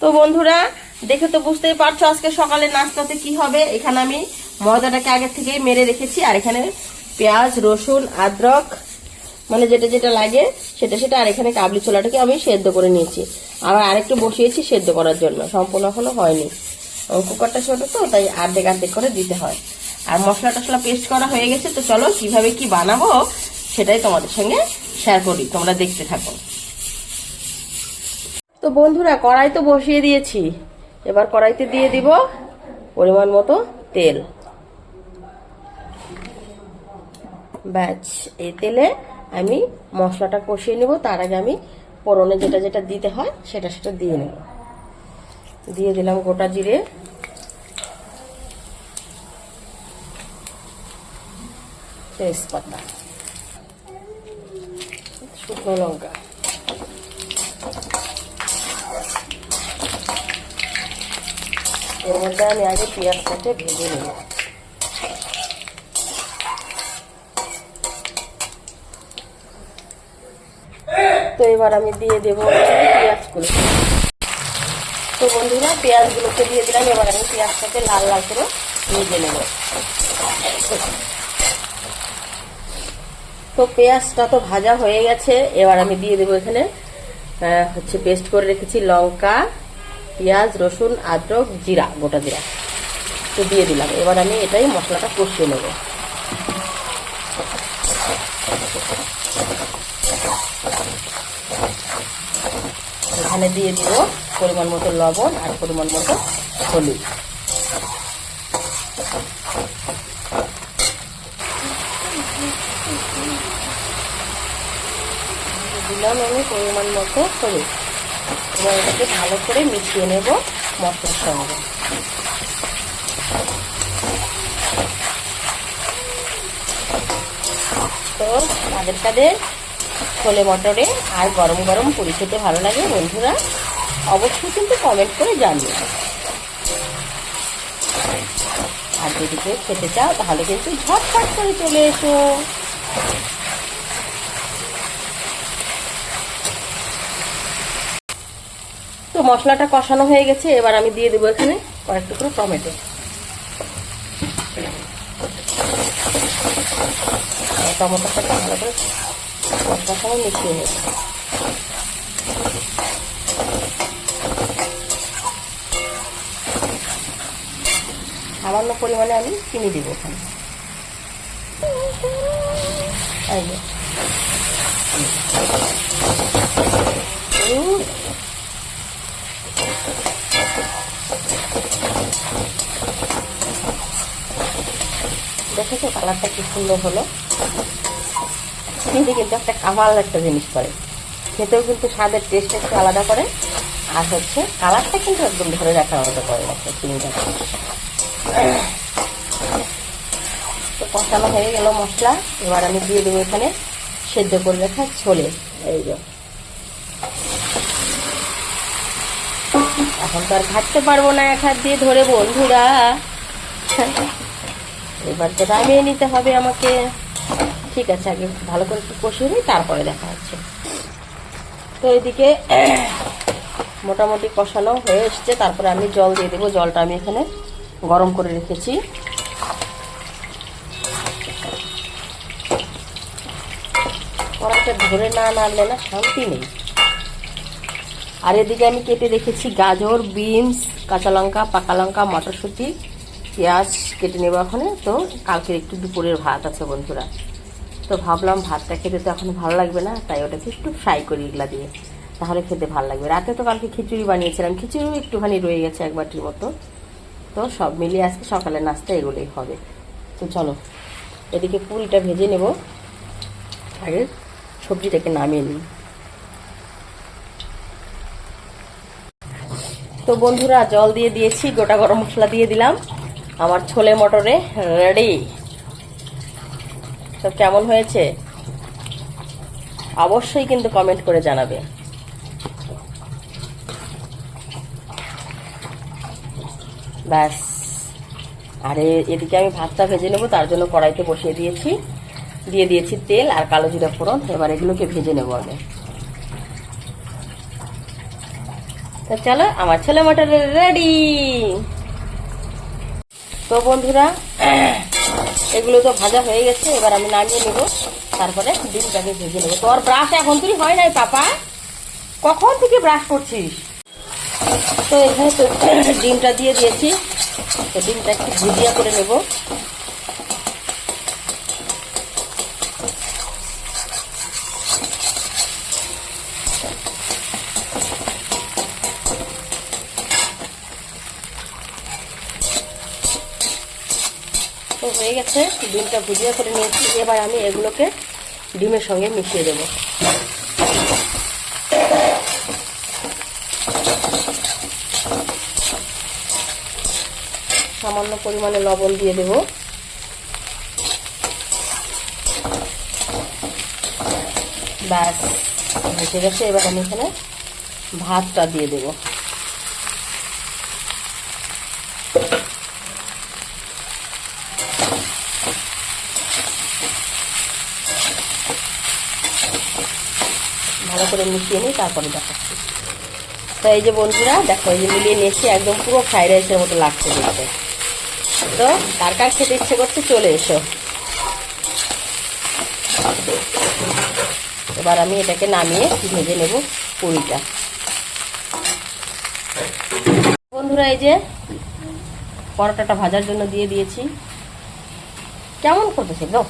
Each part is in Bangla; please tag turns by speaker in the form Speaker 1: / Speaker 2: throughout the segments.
Speaker 1: তো বন্ধুরা, দেখে তো বুঝতেই পারছ আজকে সকালে নাস্তাতে কি হবে। এখানে আমি ময়দাটাকে আগে থেকেই মেরে রেখেছি, আর এখানে পেঁয়াজ, রসুন, আদ্রক মানে যেটা যেটা লাগে সেটা সেটা, আর এখানে কাবলি ছোলাটাকে আমি সেদ্ধ করে নিয়েছি। আবার আরেকটু বসিয়েছি সেদ্ধ করার জন্য, সম্পূর্ণ এখনও হয়নি। কুকারটা ছোট তো, তাই আর্ধেক আর্ধেক করে দিতে হয়। আর মশলা টসলা পেস্ট করা হয়ে গেছে, তো চলো কীভাবে কি বানাবো সেটাই তোমাদের সঙ্গে শেয়ার করি, তোমরা দেখতে থাকো। তো বন্ধুরা, কড়াই তো বসিয়ে দিয়েছি। এবার কড়াইতে দিয়ে দিব পরিমাণ মতো তেল। ব্যাচ এই তেলে আমি মশলাটা কষিয়ে নেব। তার আগে আমি পরনে যেটা যেটা দিতে হয়, সেটা সেটা দিয়ে নেব। দিয়ে দিলাম গোটা জিরে। তেজপাতা। শুকনো লঙ্কা। এর মধ্যে আমি আগে পেঁয়াজটাকে ভেজে নেব। তো এবার আমি দিয়ে দেবো পেঁয়াজগুলো তো বন্ধুরা, পেঁয়াজগুলোকে দিয়ে দিলাম, এবার আমি পেঁয়াজটাকে লাল লাল করে ভেজে নেব। তো পেঁয়াজটা তো ভাজা হয়ে গেছে, এবার আমি দিয়ে দেবো এখানে হচ্ছে পেস্ট করে রেখেছি লঙ্কা পেঁয়াজ, রসুন, আদ্রক, জিরা, গোটা জিরা। তো দিয়ে দিলাম। এবার আমি এটাই মশলাটা কষিয়ে নেব। এখানে দিয়ে দিব পরিমাণ মতো লবণ আর পরিমাণ মতো হলুদ। দিলাম আমি পরিমাণ মতো হলুদ। এবার এটাকে ভালো করে মিশিয়ে নেব মশলার সঙ্গে। তো তাদের কাদের ছোলে মটরে আর গরম গরম পুরি খেতে ভালো লাগে বন্ধুরা। অবশ্যই কিন্তু কমেন্ট করে জানিও। আর যদি কেউ খেতে চাও তাহলে কিন্তু ঝটফট করে চলে এসো। তো মশলাটা কষানো হয়ে গেছে, এবার আমি দিয়ে দেবো এখানে কয়েক টুকরো টমেটো। টমেটোটা ভালো করে মশলার সঙ্গে মিশিয়ে নেব। সামান্য পরিমাণে আমি চিনি দিব ওখানে এই দেখেছ কালারটা কি সুন্দর হলো। চিনিতে কিন্তু একটা কামাল একটা জিনিস করে। খেতেও কিন্তু স্বাদের টেস্ট একটু আলাদা করে। আর হচ্ছে কালারটা কিন্তু একদম ধরে রাখার মতো করে একটা চিনিটা তো কষানো হয়ে গেল মশলা। এবার আমি দিয়ে দেবো এখানে সেদ্ধ করে রাখা ছোলে। এই যে। এখন তো আর ঘাটতে পারব না এক হাত দিয়ে ধরে, বন্ধুরা। এবার নামিয়ে নিতে হবে আমাকে। ঠিক আছে, আগে ভালো করে একটু কষিয়ে নিই, তারপরে দেখা হচ্ছে। তো এদিকে মোটামুটি কষানো হয়ে এসছে, তারপরে আমি জল দিয়ে দেবো, জলটা আমি এখানে গরম করে রেখেছি। কড়াইটা ধরে না নাড়লে না শান্তি নেই। আর এদিকে আমি কেটে রেখেছি গাজর, বিনস, কাঁচা লঙ্কা, পাকা লঙ্কা, মটরশুঁটি। পেঁয়াজ কেটে নেব ওখানে। তো কালকের একটু দুপুরের ভাত আছে বন্ধুরা। তো ভাবলাম ভাতটা খেতে তো এখন ভালো লাগবে না, তাই ওটাকে একটু ফ্রাই করি এগুলা দিয়ে। তাহলে খেতে ভালো লাগবে। রাতে তো কালকে খিচুড়ি বানিয়েছিলাম। খিচুড়িও একটুখানি রয়ে গেছে এক বাটির মতো। তো সব মিলিয়ে আজকে সকালের নাস্তা এগুলোই হবে। তো চলো, এদিকে পুরিটা ভেজে নেব। আগে সবজিটাকে নামিয়ে নিই। তো বন্ধুরা, জল দিয়ে দিয়েছি, গোটা গরম মশলা দিয়ে দিলাম। আমার ছোলে মটরে রেডি তো কেমন হয়েছে? অবশ্যই কিন্তু কমেন্ট করে জানাবে। ব্যাস। আর, এদিকে আমি ভাতটা ভেজে নেব, তার জন্য কড়াইতে বসিয়ে দিয়েছি। দিয়ে দিয়েছি তেল আর কালো জিরা ফোড়ন। এবার এগুলোকে ভেজে নেব আমি। তো চলো, আমার ছোলে মটর রেডি তো বন্ধুরা, এগুলো তো ভাজা হয়ে গেছে, এবার আমি নামিয়ে নেব, তারপরে ডিমটাকে ভেজে নেব। তোর ব্রাশ এখন তুই হয় নাই পাপা? কখন থেকে ব্রাশ করছিস? তো এখানে তো ডিমটা দিয়ে দিয়েছি, তো ডিমটা একটু ভুজিয়া করে নেব। হয়ে গেছে। ডিমটা ভুজিয়া করে নিয়েছি। এবার আমি এগুলোকে ডিমের সঙ্গে মিশিয়ে দেবো। সামান্য পরিমাণে লবণ দিয়ে দেব। ব্যাস, হয়ে গেছে। এবার আমি এখানে ভাতটা দিয়ে দেব। ভালো করে মিশিয়ে নিই তারপরে দেখাচ্ছি। তো এই যে বন্ধুরা, দেখো, এই যে মিলিয়ে নিয়েছি, একদম পুরো ফ্রাইড রাইসের মতো লাগছে দেখতে। তো কার কার খেতে ইচ্ছে করছে, চলে এসো। এবার আমি এটাকে নামিয়ে ভেজে নেব পুরিটা। বন্ধুরা, এই যে পরোটাটা ভাজার জন্য দিয়ে দিয়েছি। কেমন করতেছে গো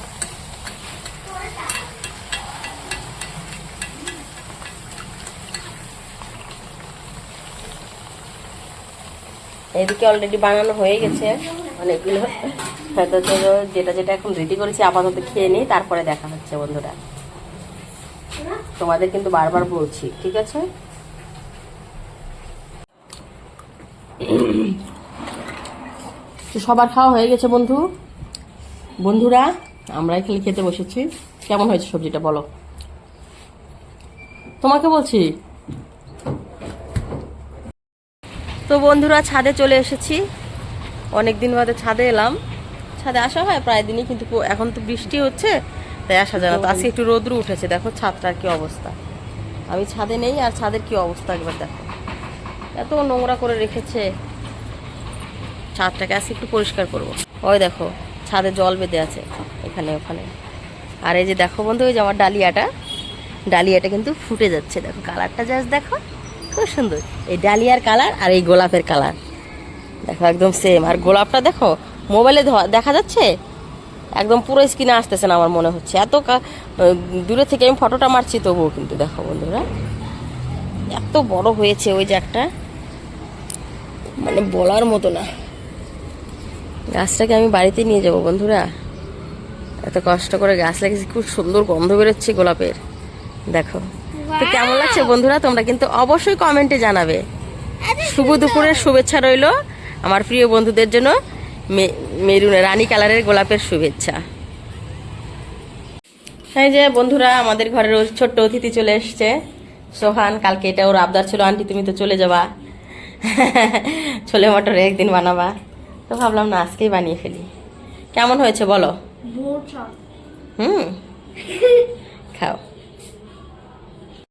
Speaker 1: এদিকে অলরেডি বানানো হয়ে গেছে। অনেকগুলো। হয়তো তো যেটা যেটা এখন রেডি করেছি, আপাতত খেয়ে নিই, তারপরে দেখা হচ্ছে বন্ধুরা। তোমাদের কিন্তু বারবার বলছি, ঠিক আছে? সবার খাওয়া হয়ে গেছে বন্ধু। বন্ধুরা, আমরা এখানে খেতে বসেছি। কেমন হয়েছে সবজিটা বলো? তোমাকে বলছি তো বন্ধুরা ছাদে চলে এসেছি। অনেক দিন বাদে ছাদে এলাম। ছাদে আসা হয় প্রায় দিনই কিন্তু এখন তো বৃষ্টি হচ্ছে তাই আসা যায় না। তো আজকে একটু রোদ্রু উঠেছে দেখো ছাদটার কি অবস্থা। আমি ছাদে নেই আর ছাদের কি অবস্থা একবার দেখো। এত নোংরা করে রেখেছে। ছাদটাকে আজকে একটু পরিষ্কার করব। ওই দেখো ছাদে জল বেঁধে আছে এখানে ওখানে। আর এই যে দেখো বন্ধু ওই যে আমার ডালিয়াটা। ডালিয়াটা কিন্তু ফুটে যাচ্ছে দেখো কালারটা জাস্ট দেখো। খুব সুন্দর। এই ডালিয়ার কালার আর এই গোলাপের কালার। দেখো, একদম সেম আর গোলাপটা দেখো মোবাইলে দেখা যাচ্ছে? একদম পুরো স্ক্রিনে আসতেছে না আমার মনে হচ্ছে। এত দূরে থেকে আমি ফটোটা মারছি, তবুও কিন্তু দেখো বন্ধুরা। এত বড় হয়েছে ওই যে একটা মানে বলার মতো না। গাছটাকে আমি বাড়িতে নিয়ে যাব বন্ধুরা। এত কষ্ট করে গাছ লাগিয়েছি, খুব সুন্দর গন্ধ বেরোচ্ছে গোলাপের। দেখো। তো কেমন লাগছে বন্ধুরা? তোমরা কিন্তু অবশ্যই কমেন্টে জানাবে। শুভ দুপুরের শুভেচ্ছা রইল আমার প্রিয় বন্ধুদের জন্য মেরুন রানী কালারের গোলাপের শুভেচ্ছা। এই যে বন্ধুরা আমাদের ঘরের ছোট্ট অতিথি চলে এসছে। সোহান কালকে এটা ওর আবদার ছিল আন্টি তুমি তো চলে যাবা। ছোলে মটর একদিন বানাবা। তো ভাবলাম না আজকেই বানিয়ে ফেলি। কেমন হয়েছে বলো? হুম। খাও।